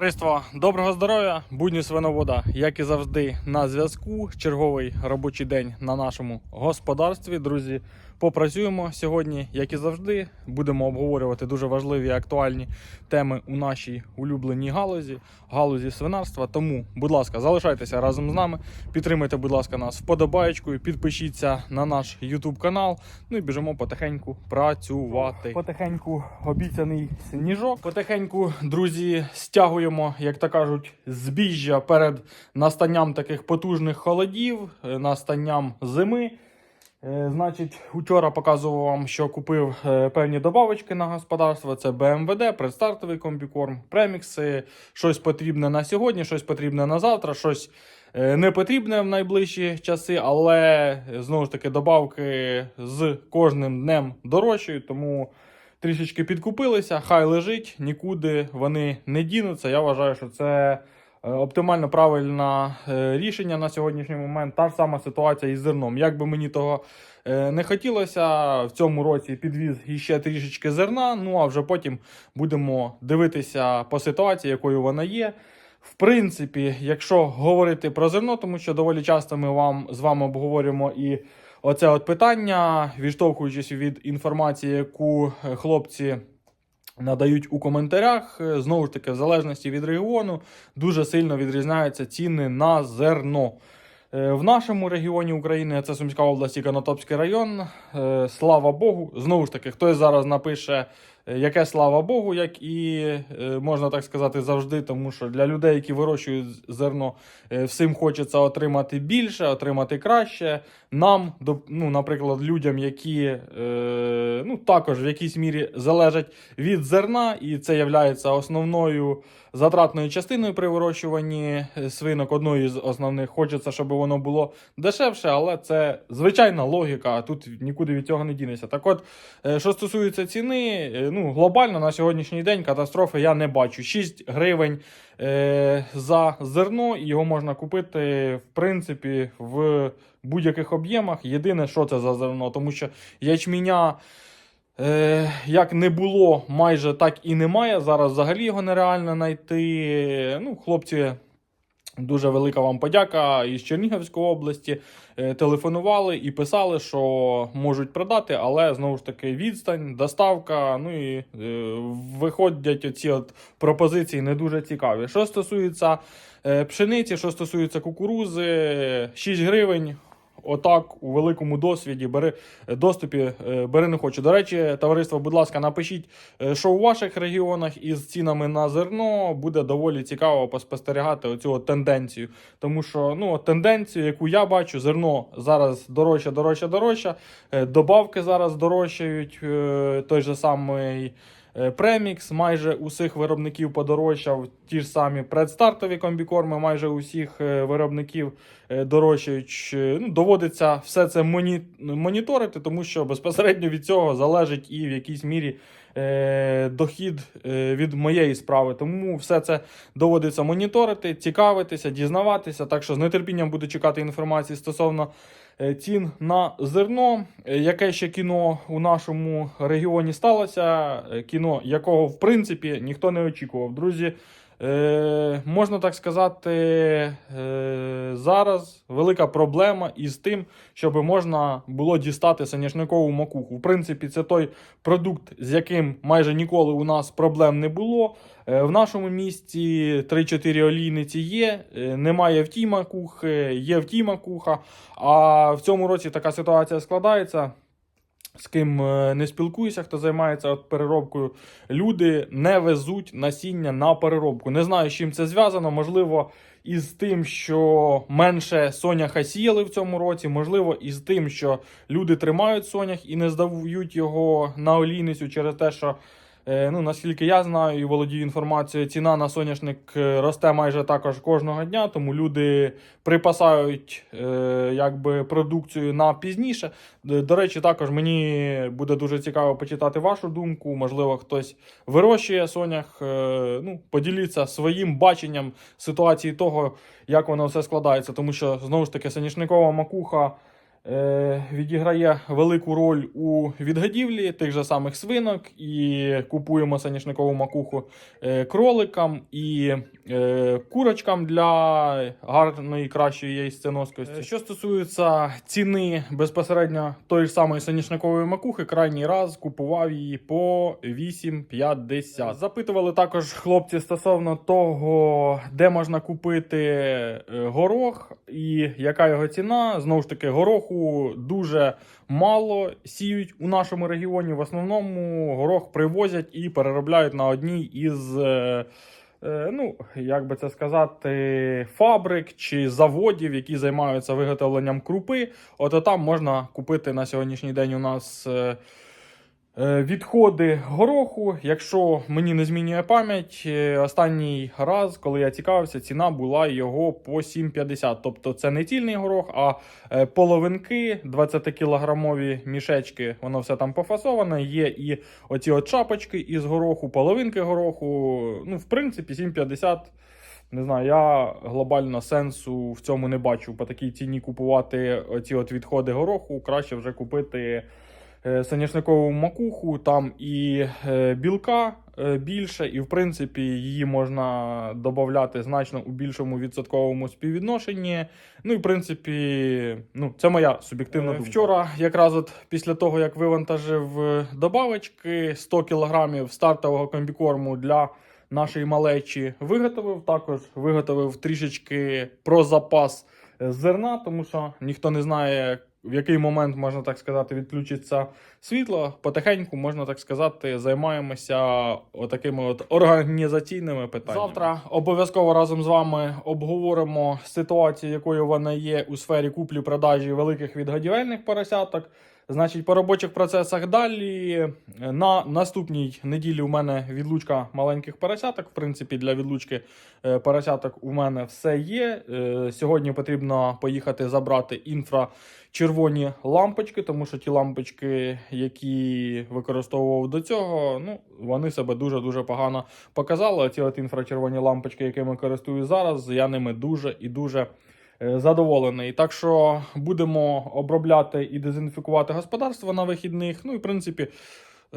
Товариство, доброго здоров'я, будні свиновода, як і завжди, на зв'язку. Черговий робочий день на нашому господарстві. Друзі, попрацюємо сьогодні, як і завжди. Будемо обговорювати дуже важливі і актуальні теми у нашій улюбленій галузі, галузі свинарства. Тому, будь ласка, залишайтеся разом з нами. Підтримайте, будь ласка, нас вподобаєчкою, підпишіться на наш YouTube канал. Ну і біжимо потихеньку працювати. Потихеньку обіцяний сніжок. Потихеньку, друзі, стягуємо, як то кажуть, збіжжя перед настанням таких потужних холодів, е, настанням зими. Е, Значить, учора показував вам, що купив е, певні добавочки на господарство. Це БМВД, предстартовий комбікорм, премікси. Щось потрібне на сьогодні, щось потрібне на завтра, щось е, не потрібне в найближчі часи, але знову ж таки добавки з кожним днем дорожчають, тому трішечки підкупилися. Хай лежить, нікуди вони не дінуться. Я вважаю, що це. Е, Оптимально правильне е, рішення на сьогоднішній момент. Та ж сама ситуація із зерном. Як би мені того е, не хотілося, в цьому році підвіз іще трішечки зерна. Ну а вже потім будемо дивитися по ситуації, якою вона є. В принципі, якщо говорити про зерно, тому що доволі часто ми вам з вами обговорюємо і оце от питання, відштовхуючись від інформації, яку хлопці надають у коментарях. Е, Знову ж таки, в залежності від регіону, дуже сильно відрізняються ціни на зерно. Е, В нашому регіоні України це Сумська область і Конотопський район. Е, Слава Богу. Знову ж таки, хтось зараз напише, яке слава Богу, як і е, можна так сказати завжди, тому що для людей, які вирощують зерно, е, всім хочеться отримати більше, отримати краще. Нам, ну, наприклад, людям, які е, ну, також в якійсь мірі залежать від зерна, і це є основною затратною частиною при вирощуванні е, свинок. Одною з основних хочеться, щоб воно було дешевше, але це звичайна логіка. Тут нікуди від цього не дінеться. Так от, е, що стосується ціни, е, ну глобально на сьогоднішній день катастрофи я не бачу. 6 гривень е, за зерно, і його можна купити в принципі в будь-яких об'ємах. Єдине, що це за зерно, тому що ячменя. Е, як не було, майже так і немає. Зараз взагалі його нереально знайти. Ну, хлопці, дуже велика вам подяка із Чернігівської області. Е, телефонували і писали, що можуть продати, але знову ж таки відстань, доставка. Ну і е, виходять оці от пропозиції не дуже цікаві. Що стосується е, пшениці, що стосується кукурузи, 6 гривень. Отак у великому досвіді бери доступі е, бери не хочу. До речі, товариство, будь ласка, напишіть, е, що у ваших регіонах із цінами на зерно буде доволі цікаво поспостерігати оцю тенденцію. Тому що ну тенденцію, яку я бачу, зерно зараз дорожче, дорожче, дорожче. е, Добавки зараз дорожчають. е, Той же самий. Премікс майже усіх виробників подорожчав. Ті ж самі предстартові комбікорми майже усіх е, виробників е, дорожчають. Е, Ну, доводиться все це моні... моніторити, тому що безпосередньо від цього залежить і в якійсь мірі е, дохід е, від моєї справи. Тому все це доводиться моніторити, цікавитися, дізнаватися. Так що з нетерпінням буду чекати інформації стосовно е, цін на зерно. Яке ще кіно у нашому регіоні сталося? Кіно, якого в принципі ніхто не очікував. Друзі, е, можна так сказати, е, зараз велика проблема із тим, щоб можна було дістати соняшникову макуху. В принципі, це той продукт, з яким майже ніколи у нас проблем не було. Е, В нашому місті 3-4 олійниці є, е, немає в тій макухи, є в тій макуха. А в цьому році така ситуація складається. З ким е, не спілкуюся, хто займається от переробкою, люди не везуть насіння на переробку. Не знаю, з чим це зв'язано. Можливо, із тим, що менше соняха сіяли в цьому році, можливо, із тим, що люди тримають сонях і не здають його на олійницю через те, що Ну, наскільки я знаю і володію інформацією, ціна на соняшник е, росте майже також кожного дня, тому люди припасають е, якби, продукцію на пізніше. До речі, також мені буде дуже цікаво почитати вашу думку. Можливо, хтось вирощує сонях. Е, ну, поділіться своїм баченням ситуації того, як воно все складається. Тому що знову ж таки соняшникова макуха. Е, відіграє велику роль у відгодівлі тих же самих свинок, і купуємо соняшникову макуху е, кроликам і е, курочкам для гарної, кращої яйценоскості. Що стосується ціни безпосередньо тої ж самої соняшникової макухи, крайній раз купував її по 8,50. Запитували також хлопці стосовно того, де можна купити горох і яка його ціна. Знову ж таки, гороху дуже мало сіють у нашому регіоні. В основному горох привозять і переробляють на одній із. е, е, Ну, як би це сказати, фабрик чи заводів, які займаються виготовленням крупи. От там можна купити на сьогоднішній день у нас е, відходи гороху. Якщо мені не змінює пам'ять, е, останній раз, коли я цікавився, ціна була його по 7,50. Тобто це не цільний горох, а е, половинки, 20-кілограмові мішечки, воно все там пофасоване. Є і оці от шапочки із гороху, половинки гороху. Ну, в принципі, 7,50. Не знаю, я глобально сенсу в цьому не бачу. По такій ціні купувати оці от відходи гороху. Краще вже купити е, соняшникову макуху, там і е, білка е, більше, і в принципі її можна додати значно у більшому відсотковому співвідношенні. Ну і в принципі, ну це моя суб'єктивна думка. Вчора, якраз от після того, як вивантажив е, добавочки 100 кг стартового комбікорму для нашої малечі виготовив. Також виготовив трішечки про запас е, зерна, тому що ніхто не знає, в який момент, можна так сказати, відключиться світло. Потихеньку, можна так сказати, займаємося отакими от організаційними питаннями. Завтра обов'язково разом з вами обговоримо ситуацію, якою вона є у сфері куплі-продажі великих відгодівельних поросяток. Значить, по робочих процесах далі. На наступній неділі у мене відлучка маленьких поросяток. В принципі, для відлучки е, поросяток у мене все є. Е, Сьогодні потрібно поїхати забрати інфрачервоні лампочки, тому що ті лампочки, які використовував до цього, ну вони себе дуже дуже погано показали. Ці от інфрачервоні лампочки, якими користуюсь зараз, я ними дуже і дуже задоволений. Так що будемо обробляти і дезінфікувати господарство на вихідних. Ну і в принципі.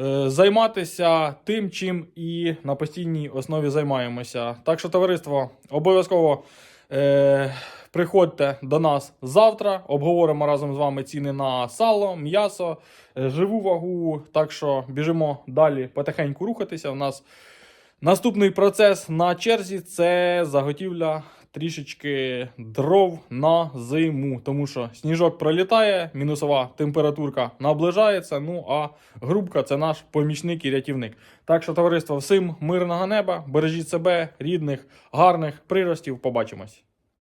е, Займатися тим, чим і на постійній основі займаємося. Так що, товариство, обов'язково е, приходьте до нас завтра. Обговоримо разом з вами ціни на сало, м'ясо, е, живу вагу. Так що біжимо далі потихеньку рухатися. У нас наступний процес на черзі це заготівля трішечки дров на зиму, тому що сніжок пролітає, мінусова температурка наближається. Ну а грубка це наш помічник і рятівник. Так що, товариство, всім мирного неба, бережіть себе, рідних, гарних приростів. Побачимось.